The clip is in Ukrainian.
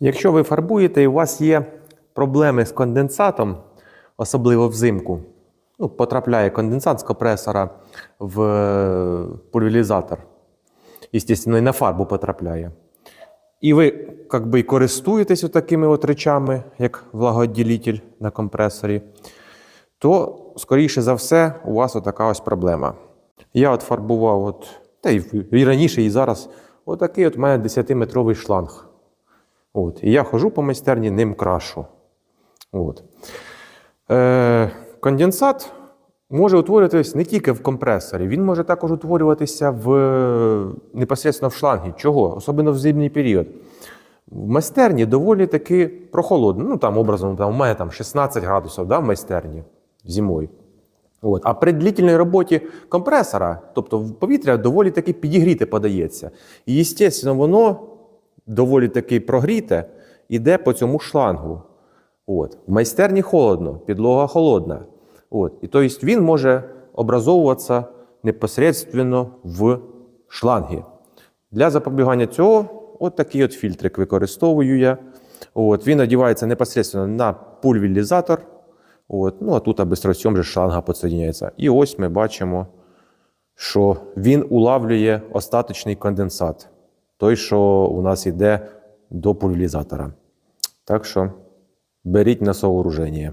Якщо ви фарбуєте і у вас є проблеми з конденсатом, особливо взимку, ну, потрапляє конденсат з компресора в е, пульверізатор, Естественно, і на фарбу потрапляє. І ви як би, користуєтесь такими от речами, як влагоотділитель на компресорі, то, скоріше за все, у вас отака ось проблема. Я от фарбував, от, та й, раніше, і зараз, отакий от у мене 10-метровий шланг. От, і я ходжу по майстерні, ним крашу. От. Е, конденсат може утворюватись не тільки в компресорі, він може також утворюватися в, непосередньо в шлангі. Чого? Особливо в зимній період. В майстерні доволі таки прохолодно. Ну, там образом, там, у мене там 16 градусів да, в майстерні зимою. От. А при длительній роботі компресора, тобто в повітря доволі таки підігріте подається. І, звісно, воно доволі таки прогріте іде по цьому шлангу. От. В майстерні холодно, підлога холодна. От. І тобто він може образовуватися непосередньо в шлангі. Для запобігання цього от такий от фільтрик використовую я. От. Він одівається непосередньо на пульверізатор. От. Ну, а тут бистросьом же шланга підсоединяється. І ось ми бачимо, що він улавлює остаточний конденсат. Той, що у нас йде до пульверізатора. Так що беріть на сооруження.